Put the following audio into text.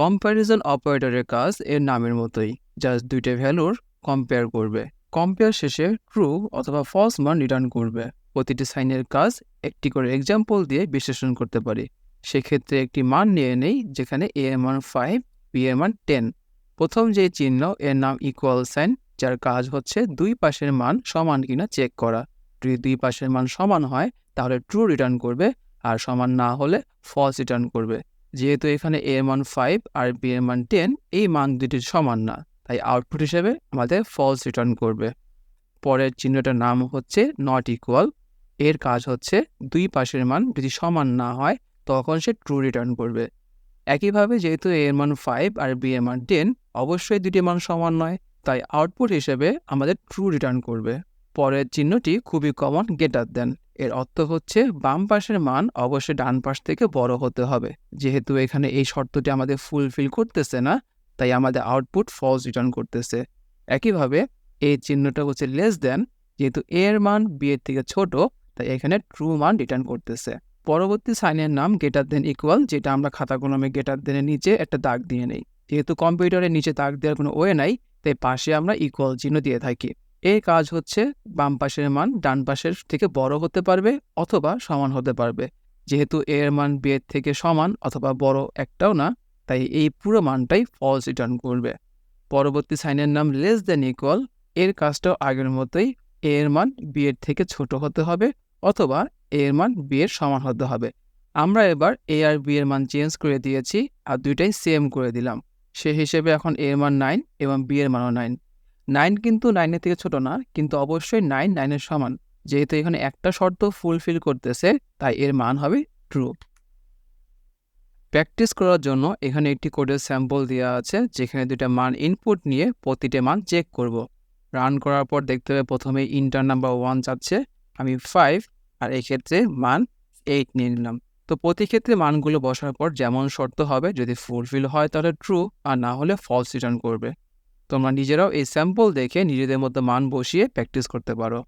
Comparison অপারেটরের কাজ এর নামের মতোই জাস্ট দুইটা ভ্যালুর কম্পেয়ার করবে। কম্পেয়ার শেষে ট্রু অথবা ফলস মান রিটার্ন করবে। প্রতিটি সাইনের কাজ একটি করে এক্সাম্পল দিয়ে বিশ্লেষণ করতে পারি। সেক্ষেত্রে একটি মান নিয়ে নেই, যেখানে এ এর মান ফাইভ বি এর মান টেন প্রথম যে চিহ্ন, এর নাম ইকুয়াল সাইন যার কাজ হচ্ছে দুই পাশের মান সমান কিনা চেক করা। যদি দুই পাশের মান সমান হয়, তাহলে ট্রু রিটার্ন করবে, আর সমান না হলে ফলস রিটার্ন করবে। যেহেতু এখানে এ এর মান ফাইভ আর বি এর মান টেন এই মান দুটি সমান না। তাই আউটপুট হিসেবে আমাদের ফলস রিটার্ন করবে। পরের চিহ্নটার নাম হচ্ছে নট ইকুয়াল এর কাজ হচ্ছে দুই পাশের মান যদি সমান না হয়, তখন সে ট্রু রিটার্ন করবে। একইভাবে যেহেতু এ এর মান ফাইভ আর বি এর মান টেন অবশ্যই দুটি মান সমান নয়। তাই আউটপুট হিসেবে আমাদের ট্রু রিটার্ন করবে। পরের চিহ্নটি খুবই কমন গেটার দেন। এর অর্থ হচ্ছে বাম পাশের মান অবশ্যই ডান পাশ থেকে বড় হতে হবে। যেহেতু এখানে এই শর্তটি আমাদের ফুলফিল করতেছে না, তাই আমাদের আউটপুট ফলস রিটার্ন করতেছে। একইভাবে এই চিহ্নটা হচ্ছে লেস দেন যেহেতু এ এর মান বি এর থেকে ছোট, তাই এখানে ট্রু মান রিটার্ন করতেছে। পরবর্তী সাইনের নাম গেটার দেন ইকুয়াল যেটা আমরা খাতা কলমে গেটার দেনের নিচে একটা দাগ দিয়ে নেই। যেহেতু কম্পিউটারের নিচে দাগ দেওয়ার কোনো ওয়ে নাই, তাই পাশে আমরা ইকুয়াল চিহ্ন দিয়ে থাকি। এর কাজ হচ্ছে বাম পাশের মান ডান পাশের থেকে বড় হতে পারবে অথবা সমান হতে পারবে। যেহেতু এ এর মান বি এর থেকে সমান অথবা বড় একটাও না, তাই এই পুরো মানটাই ফলস রিটার্ন করবে। পরবর্তী সাইনের নাম লেস দেন ইকুয়াল এর কাজটাও আগের মতোই এ এর মান বি এর থেকে ছোট হতে হবে অথবা এ এর মান বি এর সমান হতে হবে। আমরা এবার এ আর বি এর মান চেঞ্জ করে দিয়েছি আর দুইটাই সেম করে দিলাম। সে হিসেবে এখন এ এর মান নাইন এবং বি এর মানও নাইন নাইন কিন্তু নাইনের থেকে ছোট না, কিন্তু অবশ্যই নাইন নাইনের সমান। যেহেতু এখানে একটা শর্ত ফুলফিল করতেছে, তাই এর মান হবে ট্রু প্র্যাকটিস করার জন্য এখানে একটি কোডের স্যাম্পল দেওয়া আছে, যেখানে দুটা মান ইনপুট নিয়ে প্রতিটা মান চেক করব। রান করার পর দেখতে হবে প্রথমে ইন্টার নাম্বার ওয়ান যাচ্ছে, আমি ফাইভ আর এক্ষেত্রে মান এইট নিয়ে নিলাম। তো প্রতি ক্ষেত্রে মানগুলো বসার পর যেমন শর্ত হবে, যদি ফুলফিল হয় তাহলে ট্রু আর না হলে ফলস রিটার্ন করবে। তোমরা নিজেরাও এই স্যাম্পল দেখে নিজেদের মধ্যে মান বসিয়ে প্র্যাকটিস করতে পারো।